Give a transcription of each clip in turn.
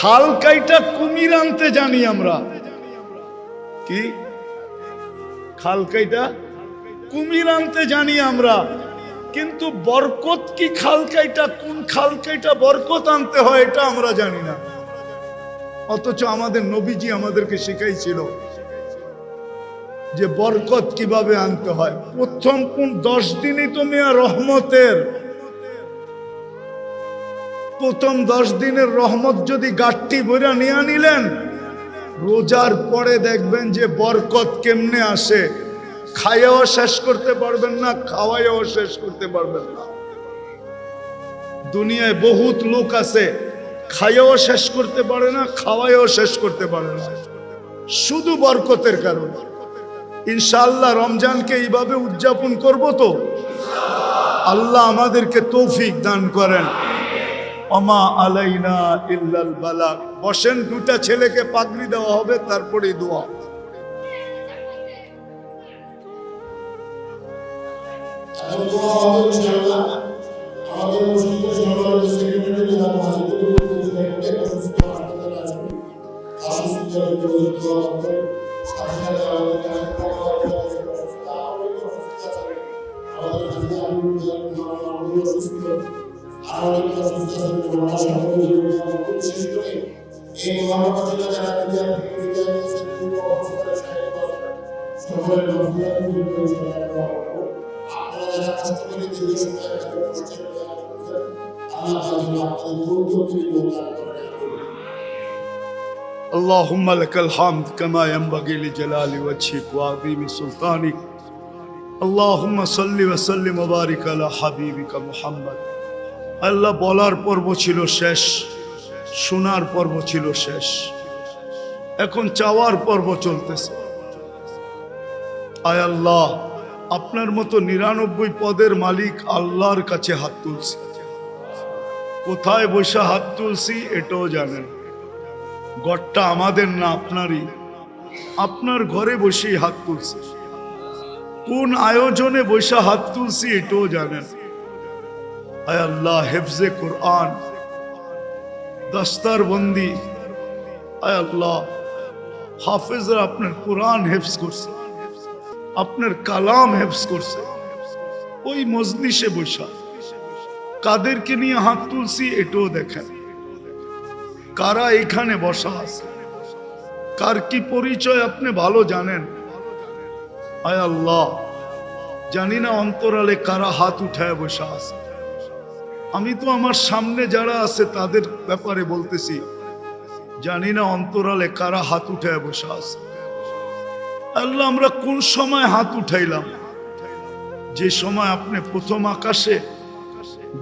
খাল কাইটা কুমির আনতে জানি আমরা। কি? খাল কাইটা কুমির আনতে জানি আমরা। কিন্তু বরকত কি খালকাইটা কোন খালকাইটা বরকত আনতে হয় এটা আমরা জানি না। অথচ আমাদের নবীজি আমাদেরকে শিখাইছিল যে বরকত কীভাবে আনতে হয়। প্রথম কোন দশ দিনই তো মেয়া রহমতের প্রথম দশ দিনের রহমত যদি গাঠটি বইরা নিয়ে নিলেন, রোজার পরে দেখবেন যে বরকত কেমনে আসে। খাইয়াও শেষ করতে পারবেন না খাওয়াইও শেষ করতে পারবেন না। দুনিয়ায় বহুত লোক আছে, খাইয়াও শেষ করতে পারে না খাওয়াইও শেষ করতে পারে না। শুধু বরকতের কারণে। ইনশাআল্লাহ রমজানকে এইভাবে উদযাপন করব তো? আল্লাহ আমাদেরকে তৌফিক দান করেন। অমা আলাইনা ইল্লাল বালাক বসেন দুটা ছেলেকে পাগড়ি দেওয়া হবে তারপরে দোয়া। اللهم لك الحمد كما ينبغي لجلال وجهك وعظيم سلطانك اللهم صل وسلم وبارك على حبيبك محمد আল্লাহ বলার পর্ব ছিল শেষ শোনার পর্ব ছিল শেষ এখন চাওয়ার পর্ব চলতেছে আয় আল্লাহ, আপনার মতো নিরানব্বই পদের মালিক আল্লাহর কাছে হাত তুলছি। কোথায় বসে হাত তুলছি এটাও জানেন। গড়টা আমাদের না আপনারই। আপনার ঘরে বসেই হাত তুলছি। কোন আয়োজনে বসে হাত তুলছি এটাও জানেন। আয় আল্লাহ, হেফজে কোরআন দস্তার বন্দি আয় আল্লাহ, হাফেজরা আপনার কোরআন হেফজ করছে। আপনার কালাম হেফজ করছে। ওই মজলিসে বসা কাদেরকে নিয়ে হাত তুলছি, এটাও দেখেন। কারা এখানে বসা আছে? কার কি পরিচয় আপনি ভালো জানেন? আয় আল্লাহ, জানি না অন্তরালে কারা হাত উঠায় বসা আছে। আমি তো আমার সামনে যারা আছে, তাদের ব্যাপারে বলতেছি, জানি না অন্তরালে কারা হাত উঠায় বসা আছে। আল্লাহ, আমরা কোন সময় হাত উঠাইলাম? যে সময় আপনি প্রথম আকাশে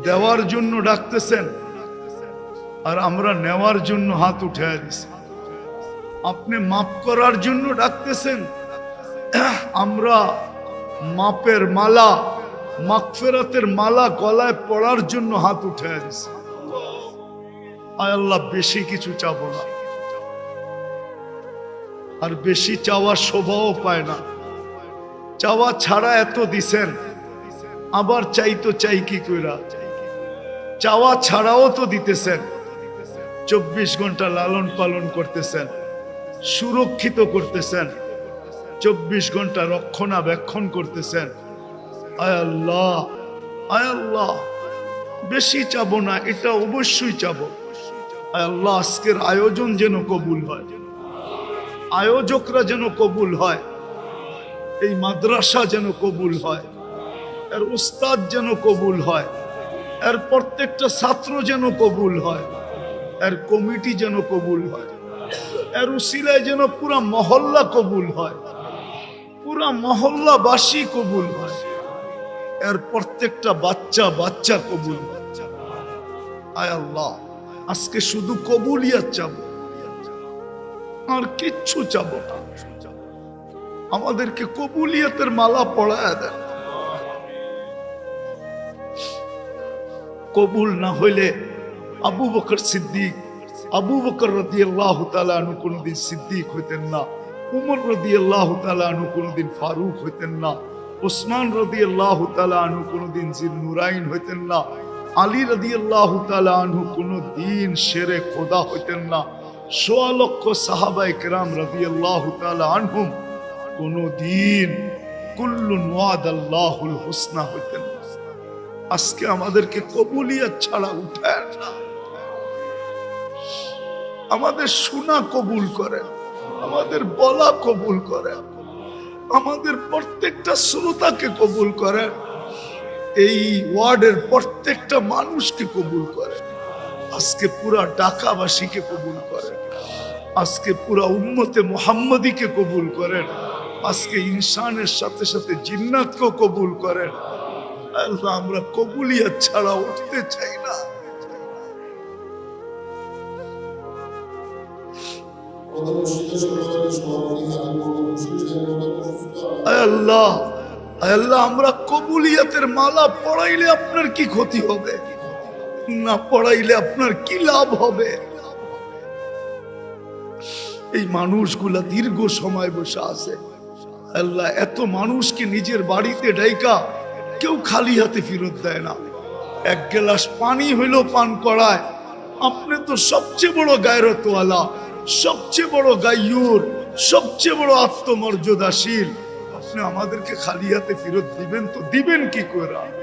দেওয়ার জন্য ডাকতেছেন আর আমরা নেওয়ার জন্য হাত উঠায় দিছি। আপনি মাপ করার জন্য ডাকতেছেন। আমরা মাপের মালা, মাগফেরাতের মালা গলায় পড়ার জন্য হাত উঠায় দিছি। আয় আল্লাহ, বেশি কিছু চাবো না। আর বেশি চাওয়ার শোভাও পায় না। চাওয়া ছাড়া এত দিছেন, আবার চাই তো চাই কি কইরা। চাওয়া ছাড়াও তো দিতেছেন, চব্বিশ ঘণ্টা লালন পালন করতেছেন, সুরক্ষিত করতেছেন, চব্বিশ ঘণ্টা রক্ষণাবেক্ষণ করতেছেন। আয় আল্লাহ আয় আল্লাহ, বেশি চাবো না, এটা অবশ্যই চাবো। আয় আল্লাহ, আজকের আয়োজন যেন কবুল হয়। আয়োজকরা যেন কবুল হয়, এই মাদ্রাসা যেন কবুল হয়, এর উস্তাদ যেন কবুল হয়, এর প্রত্যেকটা ছাত্র যেন কবুল হয়, এর কমিটি যেন কবুল হয়, এর উসিলায় যেন পুরা মহল্লা কবুল হয়, পুরা মহল্লাবাসী কবুল হয়, এর প্রত্যেকটা বাচ্চা বাচ্চা কবুল। আয় আল্লাহ, আজকে শুধু কবুলিয়াত চাবো আর কিচ্ছু চাবো না। আমাদেরকে কবুলিয়তের মালা পড়ায় দেন। কবুল না হইলে আবু বকর সিদ্দিক, আবু বকর রদি আল্লাহ তালু কোনদিন সিদ্দিক হইতেন না, উমর রদি আল্লাহ তালু কোনদিন ফারুক হইতেন না, ওসমান রদি আল্লাহ তালু কোনদিন জিল নুরাইন হইতেন না, আলী রাদি আল্লাহ আনহু কোন দিন সেরে খোদা হইতেন না সোয়া লক্ষ সাহাবাই কেরাম রাদি আল্লাহ আনহুম দিন কুল্লুন ওয়াদ আল্লাহুল হইতেন আজকে আমাদেরকে ছাড়া না। আমাদের শোনা কবুল করেন, আমাদের বলা কবুল করেন, আমাদের প্রত্যেকটা শ্রোতাকে কবুল করেন, এই ওয়ার্ডের প্রত্যেকটা মানুষকে কবুল করেন। আজকে পুরা ঢাকাবাসীকে কবুল করেন। আজকে পুরা উম্মতে মোহাম্মদীকে কবুল করেন। আজকে ইনসানের সাথে সাথে জিন্নাতকেও কবুল করেন। আল্লাহ, আমরা কবুলিয়া ছাড়া উঠতে চাই না। আল্লাহ আল্লাহ, আমরা কবুলিয়াতের মালা পড়াইলে আপনার কি ক্ষতি হবে? না পড়াইলে আপনার কি লাভ হবে? এই মানুষগুলা দীর্ঘ সময় বসে আছে। আল্লাহ, এত মানুষকে নিজের বাড়িতে ডাইকা কেউ খালি হাতে ফেরত দেয় না। এক গ্লাস পানি হইলেও পান করায়। আপনি তো সবচেয়ে বড় গায়রতওয়ালা, সবচেয়ে বড় গাইয়ুর সবচেয়ে বড় আত্মমর্যাদাশীল। আপনি আমাদেরকে খালি হাতে ফেরত দিবেন তো দিবেন কি করে?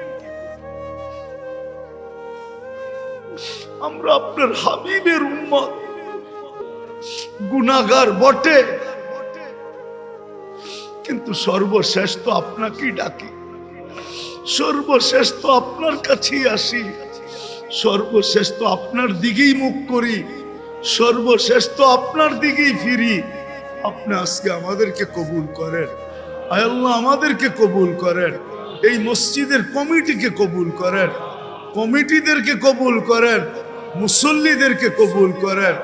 আমরা আপনার হাবিবের উম্মত। গুনাগার বটে। কিন্তু সর্বশেষ তো আপনাকেই ডাকি। সর্বশেষ তো আপনার কাছেই আসি। সর্বশেষ তো আপনার দিকেই মুখ করি। সর্বশেষ তো আপনার দিকেই ফিরি। আপনি আজকে আমাদেরকে কবুল করেন। আল্লাহ, আমাদেরকে কবুল করেন। এই মসজিদের কমিটিকে কবুল করেন। কমিটিদেরকে কবুল করেন। মুসল্লিদেরকে কবুল করেন।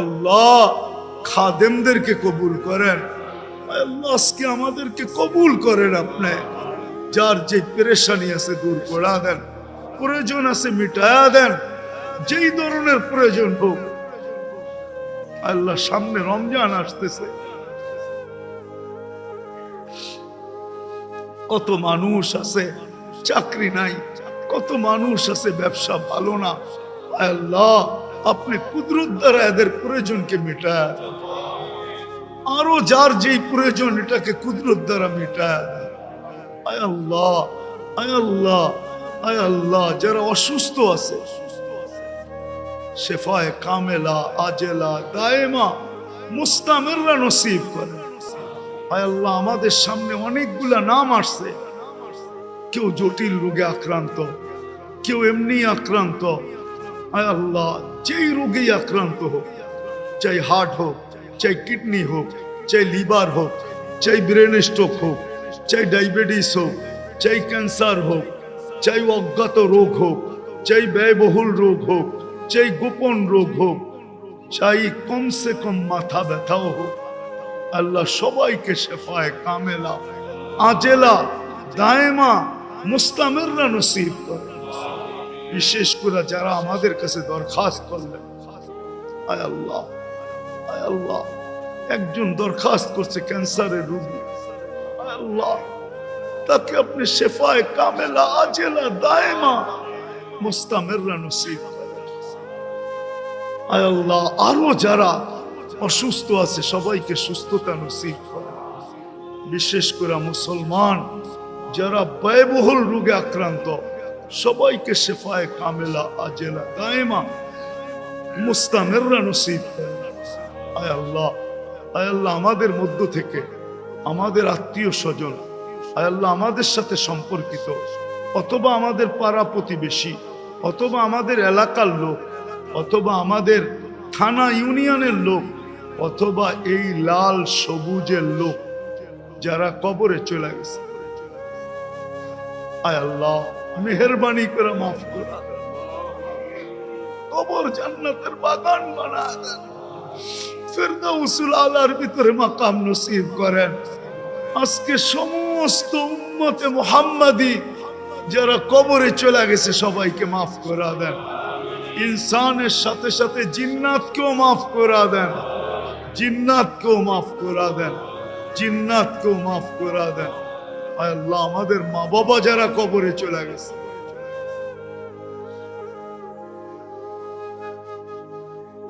আল্লাহ, খাদেমদেরকে কবুল করেন। আল্লাহ, আজকে আমাদেরকে কবুল করেন আপনি। যার যে পেরেশানি আছে দূর করা দেন, প্রয়োজন আছে মিটায়া দেন, যেই ধরনের প্রয়োজন হোক। আল্লাহ, সামনে রমজান আসতেছে। কত মানুষ আছে, চাকরি নাই, কত মানুষ আছে, ব্যবসা ভালো না। আল্লাহ, আপনি কুদরত দ্বারা এদের প্রয়োজনকে দেন। আরও যার যেই প্রয়োজন, এটাকে কুদরত দ্বারা দেন। আয় আল্লাহ, আয় যারা অসুস্থ আছে, শেফায় কামেলা, আজেলা, দায়েমা, মুস্তামেররা নসিব করে আয় আমাদের সামনে অনেকগুলা নাম আসছে কেউ জটিল রোগে আক্রান্ত, কেউ এমনি আক্রান্ত আল্লাহ, যেই রোগেই আক্রান্ত হোক চাই হার্ট হোক চাই কিডনি হোক চাই লিভার হোক চাই ব্রেন স্ট্রোক হোক চাই ডায়াবেটিস হোক চাই ক্যান্সার হোক চাই অজ্ঞাত রোগ হোক চাই ব্যয়বহুল রোগ হোক চাই গোপন রোগ হোক চাই কমসে কম মাথা ব্যথাও হোক, আল্লাহ সবাইকে শেফায় কামেলা, আজেলা, দায়েমা, মুস্তামেররা নসিব করে। বিশেষ করে যারা আমাদের কাছে দরখাস্ত করলেন। আয় আল্লাহ আয় আল্লাহ। একজন দরখাস্ত করছে ক্যান্সারের রোগী। আল্লাহ, তাকে আপনি শেফায় কামেলা, আজেলা, দায়েমা, মুস্তামেররা নসিব। আয় আল্লাহ, আরও যারা অসুস্থ আছে, সবাইকে সুস্থতা নসিব বিশেষ করে মুসলমান যারা ব্যয়বহুল রোগে আক্রান্ত। সবাইকে শেফায় কামেলা, আজেলা, দায়েমা, মুস্তামেররা নসিব আয় আল্লাহ আয় আল্লাহ আমাদের মধ্য থেকে আমাদের আত্মীয় স্বজন, আয় আল্লাহ আমাদের সাথে সম্পর্কিত, অথবা আমাদের পাড়া প্রতিবেশী, অথবা আমাদের এলাকার লোক, অথবা আমাদের থানা ইউনিয়নের লোক, অথবা এই লাল সবুজের লোক যারা কবরে চলে গেছে। আয় আল্লাহ মেহরবানি করে মাফ করে কবর জান্নাতের বাগান বানা দেন। ফেরদাউসুল আলার ভিতরে মাকাম নসিব করেন। আজকে সমস্ত উম্মতে মোহাম্মদী যারা কবরে চলে গেছে, সবাইকে মাফ করে দেন। ইনসানের সাথে সাথে জিন্নাতকেও মাফ করে দেন। জিন্নাতকেও মাফ করে দেন। জিন্নাতকেও মাফ করে দেন। আল্লাহ, আমাদের মা বাবা যারা কবরে চলে গেছে।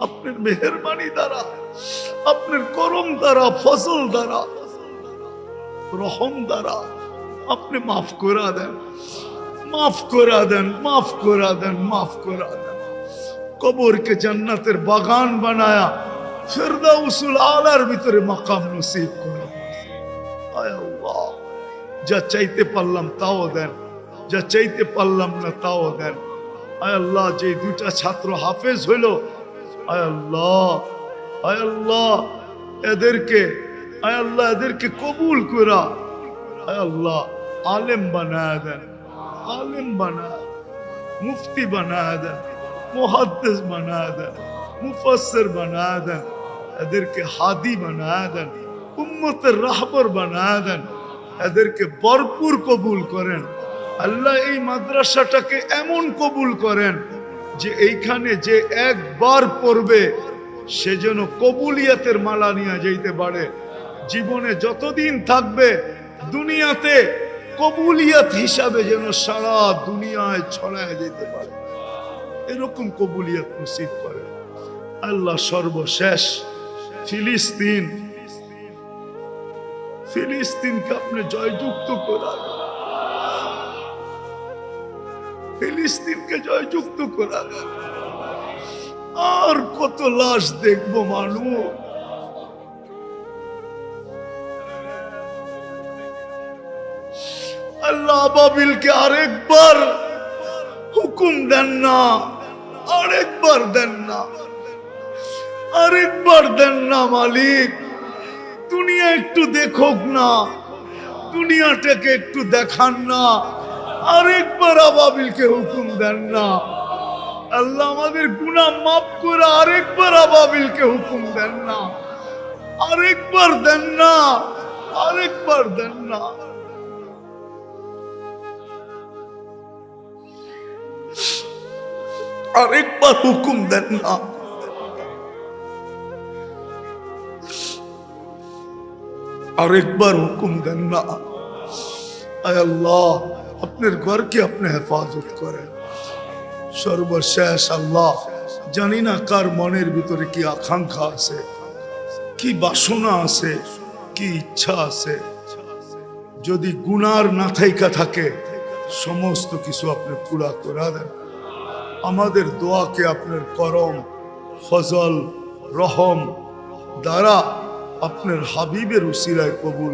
আপনার মেহরবানি দ্বারা, আপনার করম দ্বারা ফসল দ্বারা, রহম দ্বারা আপনি মাফ করা দেন। মাফ করা দেন, মাফ করা দেন, মাফ করা দেন। কবরকে জান্নাতের বাগান বানায়া ফেরদা উসুল আলার ভিতরে মাকাম নসিব করা। আয়া যা চাইতে পারলাম তাও দেন, যা চাইতে পারলাম না তাও দেন। আয় আল্লাহ, যে দুটা ছাত্র হাফেজ হইল, আয় আল্লাহ আয় আল্লাহ, এদেরকে, আয় আল্লাহ, এদেরকে কবুল করা আয় আল্লাহ, আলেম বানায় দেন, আলেম বানায় মুফতি বানায় দেন, মুহাদ্দিস বানায় দেন, মুফাসসির বানায় দেন, এদেরকে হাদি বানায় দেন, উম্মতের রাহবর বানায় দেন। এদেরকে ভরপুর কবুল করেন। আল্লাহ এই মাদ্রাসাটাকে এমন কবুল করেন যে এইখানে যে একবার পড়বে, সে যেন কবুলিয়াতের মালা নিয়ে যাইতে পারে। জীবনে যতদিন থাকবে, দুনিয়াতে কবুলিয়াত হিসাবে যেন সারা দুনিয়ায় ছড়ায় যেতে পারে। এরকম কবুলিয়াত নসিব করে। আল্লাহ সর্বশেষ ফিলিস্তিন ফিলিস্তিনকে আপনি জয়যুক্ত করার ফিলিস্তিনকে জয়যুক্ত করার আর কত লাশ দেখব মানুষ। আল্লাহ বাবিলকে আরেকবার হুকুম দেন না। আরেকবার দেন না। আরেকবার দেন না মালিক। দুনিয়া একটু দেখুক না, দুনিয়াটাকে একটু দেখান না, আরেকবার আবাবিলকে হুকুম দেন না। আল্লাহ আমাদের গুনাহ মাফ করে আরেকবার আবাবিলকে হুকুম দেন না। আরেকবার দেন না, আরেকবার দেন না। আরেকবার হুকুম দেন না। আরেকবার হুকুম দেন না। আল্লাহ, আপনার ঘরকে আপনি হেফাজত করেন। সর্বশেষ আল্লাহ, জানি না কার মনের ভিতরে কি আকাঙ্ক্ষা আছে, কি বাসনা আছে, কি ইচ্ছা আছে। যদি গুনার না থাইকা থাকে, সমস্ত কিছু আপনি পুরা করে দেন। আমাদের দোয়াকে আপনার করম, ফজল, রহম দ্বারা আপনার হাবিবের উসিরায় কবুল